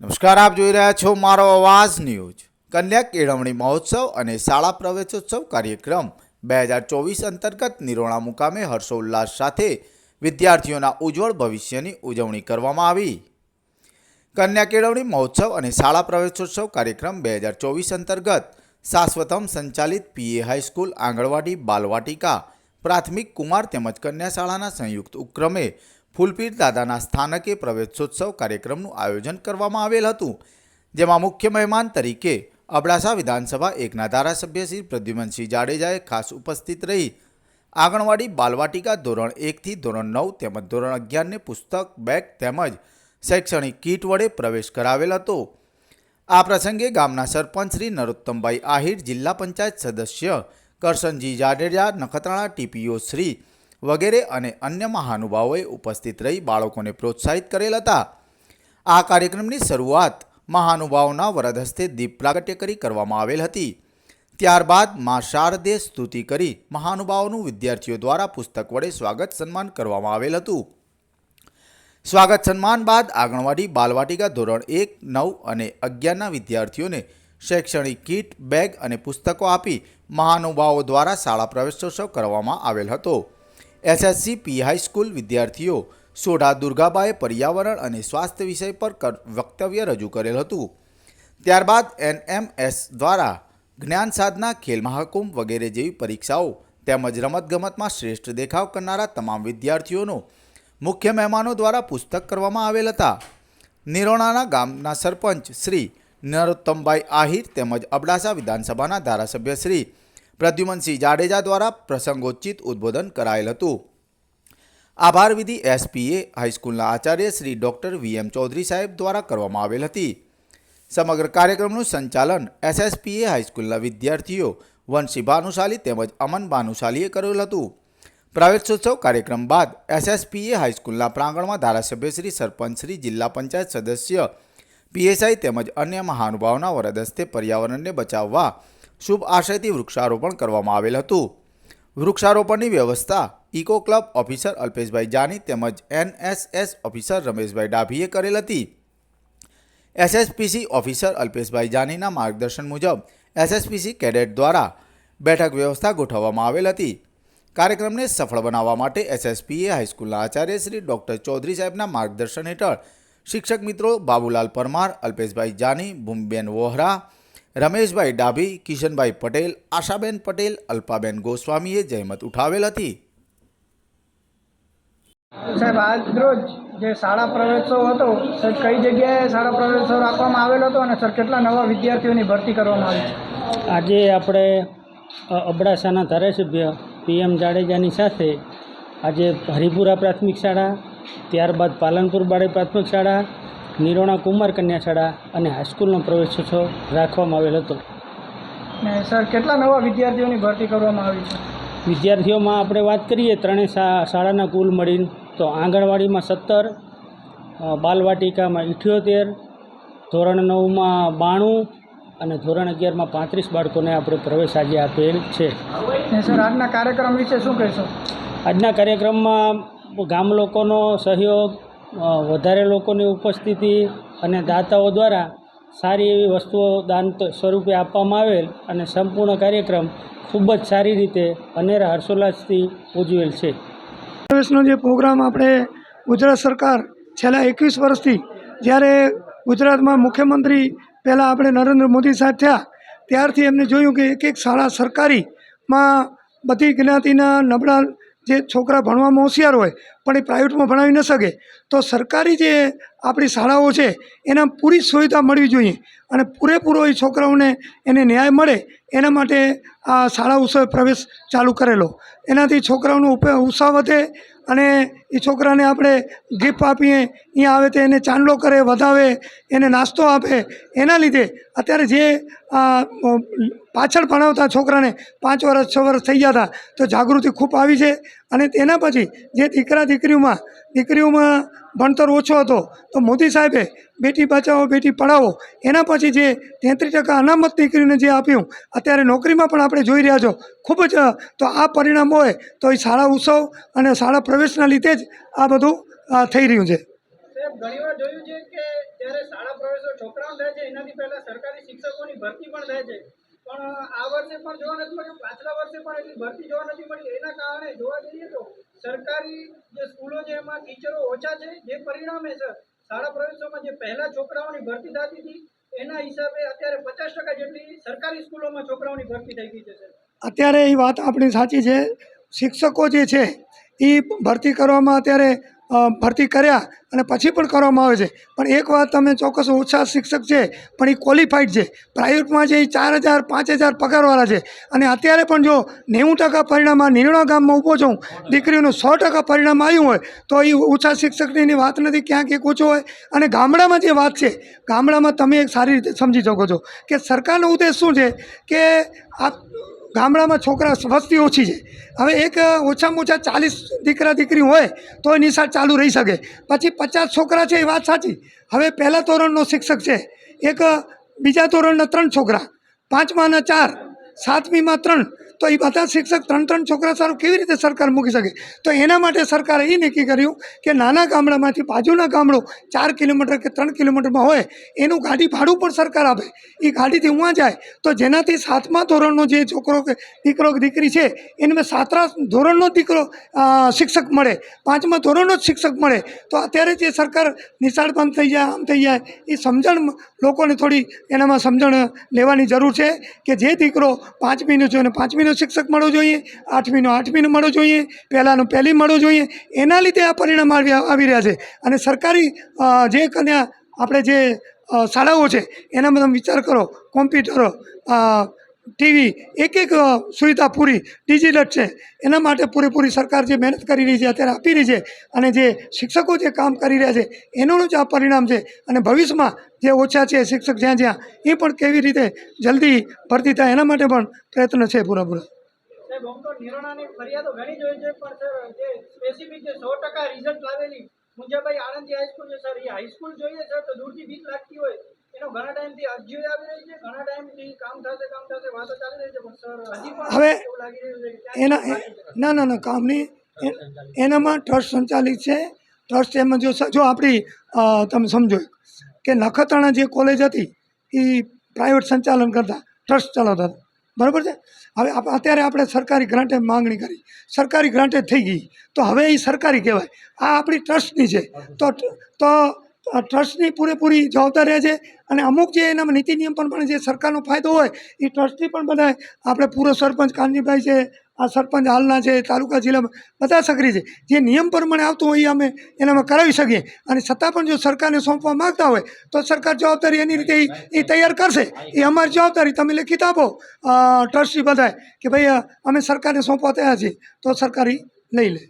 નમસ્કાર, આપ જોઈ રહ્યા છો મારો અવાજ ન્યૂઝ. કન્યા કેળવણી મહોત્સવ અને શાળા પ્રવેશોત્સવ કાર્યક્રમ બે હજાર ચોવીસ અંતર્ગત નિરોણા મુકામે હર્ષોલ્લાસ સાથે વિદ્યાર્થીઓના ઉજ્જવળ ભવિષ્યની ઉજવણી કરવામાં આવી. કન્યા કેળવણી મહોત્સવ અને શાળા પ્રવેશોત્સવ કાર્યક્રમ બે હજાર ચોવીસ અંતર્ગત શાશ્વતમ સંચાલિત પીએ હાઈસ્કૂલ આંગણવાડી બાલવાટિકા પ્રાથમિક કુમાર તેમજ કન્યા શાળાના સંયુક્ત ઉપક્રમે ફૂલપીર દાદાના સ્થાનકે પ્રવેશોત્સવ કાર્યક્રમનું આયોજન કરવામાં આવેલ હતું, જેમાં મુખ્ય મહેમાન તરીકે અબડાસા વિધાનસભા એકના ધારાસભ્ય શ્રી પ્રદ્યુમનસિંહ જાડેજાએ ખાસ ઉપસ્થિત રહી. આંગણવાડી બાલવાટિકા ધોરણ એકથી ધોરણ નવ તેમજ ધોરણ અગિયારને પુસ્તક, બેગ તેમજ શૈક્ષણિક કીટ વડે પ્રવેશ કરાવેલ હતો. આ પ્રસંગે ગામના સરપંચ શ્રી નરોત્તમભાઈ આહિર, જિલ્લા પંચાયત સદસ્ય કરશનજી જાડેજા, નખત્રાણા ટીપીઓ શ્રી વગેરે અને અન્ય મહાનુભાવોએ ઉપસ્થિત રહી બાળકોને પ્રોત્સાહિત કરેલ હતા. આ કાર્યક્રમની શરૂઆત મહાનુભાવોના વરદ હસ્તે દીપ પ્રાગટ્ય કરી કરવામાં આવેલ હતી. ત્યારબાદ મા શારદે સ્તુતિ કરી મહાનુભાવોનું વિદ્યાર્થીઓ દ્વારા પુસ્તક વડે સ્વાગત સન્માન કરવામાં આવેલ હતું. સ્વાગત સન્માન બાદ આંગણવાડી, બાલવાટિકા ધોરણ એક, નવ અને અગિયારના વિદ્યાર્થીઓને શૈક્ષણિક કીટ, બેગ અને પુસ્તકો આપી મહાનુભાવો દ્વારા શાળા પ્રવેશોત્સવ કરવામાં આવેલ હતો. એસએસસી પી હાઈસ્કૂલ વિદ્યાર્થીઓ સોઢા દુર્ગાબાએ પર્યાવરણ અને સ્વાસ્થ્ય વિષય પર વક્તવ્ય રજૂ કરેલ હતું. ત્યારબાદ એનએમએસ દ્વારા જ્ઞાન સાધના, ખેલ મહાકુંભ વગેરે જેવી પરીક્ષાઓ તેમજ રમતગમતમાં શ્રેષ્ઠ દેખાવ કરનારા તમામ વિદ્યાર્થીઓનો મુખ્ય મહેમાનો દ્વારા પુસ્તક કરવામાં આવેલ હતા. નિરોણાના ગામના સરપંચ શ્રી નરોત્તમભાઈ આહિર તેમજ અબડાસા વિધાનસભાના ધારાસભ્ય શ્રી પ્રદ્યુમનસિંહ જાડેજા દ્વારા પ્રસંગોચિત ઉદ્બોધન કરાયેલ હતું. આભાર વિધિ એસપીએ, હાઈસ્કૂલના આચાર્ય શ્રી ડૉક્ટર વીએમ ચૌધરી સાહેબ દ્વારા કરવામાં આવેલ હતી. સમગ્ર કાર્યક્રમનું સંચાલન એસએસપીએ, હાઈસ્કૂલના વિદ્યાર્થીઓ વંશી ભાનુશાલી તેમજ અમન ભાનુશાલીએ કરેલ હતું. પ્રવેશોત્સવ કાર્યક્રમ બાદ એસએસપીએ, હાઈસ્કૂલના પ્રાંગણમાં ધારાસભ્ય શ્રી સરપંચ શ્રી, જિલ્લા પંચાયત સદસ્ય, પીએસઆઈ તેમજ અન્ય મહાનુભાવોના વરદ હસ્તે પર્યાવરણને બચાવવા શુભ આશયથી વૃક્ષારોપણ કરવામાં આવેલ હતું. વૃક્ષારોપણની વ્યવસ્થા eco club officer Alpeshbhai Jani તેમજ એનએસએસ ઓફિસર રમેશભાઈ ડાભીએ કરેલ હતી. એસએસપીસી ઓફિસર અલ્પેશભાઈ જાનીના માર્ગદર્શન મુજબ એસએસપીસી કેડેટ દ્વારા બેઠક વ્યવસ્થા ગોઠવવામાં આવેલ હતી. કાર્યક્રમને સફળ બનાવવા માટે એસએસપીએ હાઈસ્કૂલના આચાર્ય શ્રી ડૉક્ટર ચૌધરી સાહેબના માર્ગદર્શન હેઠળ શિક્ષક મિત્રો બાબુલાલ પરમાર, અલ્પેશભાઈ જાની, ભૂમિબેન વોહરા રમેશભાઈ ડાભી કિશનભાઈ પટેલ આશાબેન પટેલ અલ્પાબેન ગોસ્વામીએ જહેમત ઉઠાવેલ હતી. સાહેબ આજ રોજ જે શાળા પ્રવેશોત્સવ હતો સર કઈ જગ્યાએ શાળા પ્રવેશોત્સવ રાખવામાં આવેલો હતો અને સર કેટલા નવા વિદ્યાર્થીઓની ભરતી કરવામાં આવી છે? આજે આપણે અબડાસાના ધારાસભ્ય પીએમ જાડેજાની સાથે આજે હરિપુરા પ્રાથમિક શાળા ત્યારબાદ પાલનપુર બાળક પ્રાથમિક શાળા નિરોણા કુમાર કન્યા શાળા અને હાઈસ્કૂલનો પ્રવેશોત્સવ રાખવામાં આવેલ હતો. ને સર કેટલા નવા વિદ્યાર્થીઓની ભરતી કરવામાં આવી છે? વિદ્યાર્થીઓમાં આપણે વાત કરીએ ત્રણેય શાળાના કુલ મળીને તો આંગણવાડીમાં સત્તર બાલવાટિકામાં ઇઠ્યોતેર ધોરણ નવમાં બાણું અને ધોરણ અગિયારમાં પાંત્રીસ બાળકોને આપણે પ્રવેશ આજે આપેલ છે. સર આજના કાર્યક્રમ વિશે શું કહેશો? આજના કાર્યક્રમમાં ગામ લોકોનો સહયોગ વધારે લોકોની ઉપસ્થિતિ અને દાતાઓ દ્વારા સારી એવી વસ્તુઓ દાન સ્વરૂપે આપવામાં આવેલ અને સંપૂર્ણ કાર્યક્રમ ખૂબ જ સારી રીતે અનેરા હર્ષોલ્લાસથી ઉજવેલ છે. પ્રવેશનો જે પ્રોગ્રામ આપણે ગુજરાત સરકાર છેલ્લા એકવીસ વર્ષથી જ્યારે ગુજરાતમાં મુખ્યમંત્રી પહેલાં આપણે નરેન્દ્ર મોદી સાહેબ થયા, ત્યારથી એમને જોયું કે એક એક શાળા સરકારીમાં બધી જ્ઞાતિના નબળા જે છોકરા ભણવામાં હોશિયાર હોય, પણ એ પ્રાઇવેટમાં ભણાવી ન શકે, તો સરકારી જે આપણી શાળાઓ છે, એના પૂરી સુવિધા મળવી જોઈએ. અને પૂરેપૂરો એ છોકરાઓને એને ન્યાય મળે, એના માટે આ શાળા ઉત્સવ પ્રવેશ ચાલુ કરેલો. એનાથી છોકરાઓનો ઉત્સાહ વધે અને એ છોકરાને આપણે ગિફ્ટ આપીએ અહીંયા આવે તો એને ચાંદલો કરે, વધાવે, એને નાસ્તો આપે, એના લીધે અત્યારે જે પાછળ ભણાવતા છોકરાને પાંચ વર્ષ છ વર્ષ થઈ ગયા હતા, તો જાગૃતિ ખૂબ આવી છે અને તેના પછી જે દીકરા દીકરીઓમાં દીકરીઓમાં ભણતર ઓછો હતો, તો મોદી સાહેબે બેટી બચાવો, બેટી પઢાવો, એના પછી જે તેત્રીસ ટકા અનામત દીકરીને જે આપ્યું, અત્યારે નોકરીમાં પણ આપણે જોઈ રહ્યા છો, ખૂબ જ, તો આ પરિણામ હોય તો એ શાળા ઉત્સવ અને શાળા પ્રવેશના લીધે આ બધું થઈ રહ્યું છે. સાહેબ ઘણીવાર જોયું છે કે જ્યારે શાળા પ્રવેશો છોકરાઓ થાય છે એનાથી પહેલા સરકારી શિક્ષકોની ભરતી પણ થાય છે. પણ આ વર્ષે પણ જોવા નથી મળ્યું પાછલા વર્ષે પણ એટલી ભરતી જોવા નથી મળી. એના કારણે જોવા જઈએ તો સરકારી જે સ્કૂલો છે એમાં ટીચરો ઓછા છે જે પરિણામે છે શાળા પ્રવેશોમાં જે પહેલા છોકરાઓની ભરતી થતી હતી એના હિસાબે અત્યારે પચાસ ટકા જેટલી સરકારી સ્કૂલોમાં છોકરાઓની ભરતી થઈ ગઈ છે અત્યારે એ વાત આપણી સાચી છે. શિક્ષકો જે છે એ ભરતી કરવામાં અત્યારે ભરતી કર્યા અને પછી પણ કરવામાં આવે છે. પણ એક વાત તમે ચોક્કસ ઓછા શિક્ષક છે, પણ એ ક્વોલિફાઈડ છે. પ્રાઇવેટમાં છે એ ચાર હજાર, પાંચ હજાર પગારવાળા છે. અને અત્યારે પણ જો નેવું ટકા પરિણામ આ નિર્ણય ગામમાં ઊભો છું, દીકરીનું સો ટકા પરિણામ આવ્યું હોય, તો એ ઓછા શિક્ષકની વાત નથી, ક્યાંક એક ઓછો હોય. અને ગામડામાં જે વાત છે, ગામડામાં તમે એક સારી રીતે સમજી શકો છો કે સરકારનો ઉદ્દેશ શું છે કે આ ગામડામાં છોકરા વસ્તી ઓછી છે. હવે એક ઓછામાં ઓછા ચાલીસ દીકરા દીકરી હોય તો એ નિશાળ ચાલુ રહી શકે. પછી પચાસ છોકરા છે એ વાત સાચી. હવે પહેલા ધોરણનો શિક્ષક છે. એક બીજા ધોરણના ત્રણ છોકરા. પાંચમાના ચાર, સાતમીમાં ત્રણ તો એ બધા શિક્ષક ત્રણ ત્રણ છોકરા સારું કેવી રીતે સરકાર મૂકી શકે? તો એના માટે સરકારે એ નક્કી કર્યું કે નાના ગામડામાંથી બાજુના ગામડું ચાર કિલોમીટર કે ત્રણ કિલોમીટરમાં હોય, એનું ગાડી ભાડું પણ સરકાર આપે. એ ગાડીથી ઉવા જાય, તો જેનાથી સાતમા ધોરણનો જે છોકરો કે દીકરો દીકરી છે, એને સાતમા ધોરણનો દીકરો શિક્ષક મળે, પાંચમા ધોરણનો જ શિક્ષક મળે. તો અત્યારે જે સરકાર નિશાળ બંધ થઈ જાય, આમ થઈ જાય એ સમજણ લોકોને થોડી એનામાં સમજણ લેવાની જરૂર છે કે જે દીકરો પાંચમીનો છે અને પાંચમીનો શિક્ષક મળવો જોઈએ, આઠમીનો આઠમીનો મળવો જોઈએ, પહેલાંનો પહેલી મળવો જોઈએ. એના લીધે આ પરિણામ આવી રહ્યા છે. અને સરકારી જે કન્યા આપણે જે શાળાઓ છે એનામાં તમે વિચાર કરો, કોમ્પ્યુટરો ટીવી, એક એક સુવિધા પૂરી ડિજિટલ છે. એના માટે પૂરેપૂરી સરકાર જે મહેનત કરી રહી છે, અત્યારે આપી રહી છે અને જે શિક્ષકો જે કામ કરી રહ્યા છે એનું જ આ પરિણામ છે અને ભવિષ્યમાં જે ઓછા છે શિક્ષક જ્યાં જ્યાં, એ પણ કેવી રીતે જલ્દી ભરતી થાય એના માટે પણ પ્રયત્ન છે પૂરેપૂરા. મુંજાભાઈ આણંદથી હાઈસ્કૂલ છે, સર, એ હાઈસ્કૂલ જોઈએ, સર, તો દૂરથી બીક લાગતી હોય. એનો ઘણા ટાઈમથી અરજીઓ આવી રહી છે ઘણા ટાઈમથી કામ થશે કામ થશે વાતો ચાલી રહી છે પણ સર હજી પણ હવે એવું લાગી રહ્યું છે કે એના. ના ના ના કામની એનામાં ટ્રસ્ટ સંચાલિત છે. ટ્રસ્ટ એમાં જો જો આપણી તમે સમજો કે નખત્રાણા જે કોલેજ હતી એ પ્રાઇવેટ સંચાલન કરતા ટ્રસ્ટ ચલાવતા હતા. બરાબર છે? હવે અત્યારે આપણે સરકારી ગ્રાન્ટે માંગણી કરી. સરકારી ગ્રાન્ટે થઈ ગઈ. તો હવે એ સરકારી કહેવાય. આ આપણી ટ્રસ્ટની છે. તો તો ટ્રસ્ટની પૂરેપૂરી જવાબદારી રહે છે અને અમુક જે એનામાં નીતિ નિયમ પણ જે સરકારનો ફાયદો હોય, એ ટ્રસ્ટની પણ બધા આપણે પૂરો સરપંચ કાનજીભાઈ છે, આ સરપંચ હાલના છે, તાલુકા જિલ્લામાં બધા સક્રિય છે. જે નિયમ પ્રમાણે આવતું હોય એ અમે એનામાં કરાવી શકીએ. અને છતાં પણ જો સરકારને સોંપવા માગતા હોય, તો સરકાર જવાબદારી એની રીતે એ તૈયાર કરશે. એ અમારી જવાબદારી. તમે લેખિત આપો ટ્રસ્ટી બધાય, કે ભાઈ અમે સરકારને સોંપવા તૈયાર છીએ, તો સરકારી લઈ લે.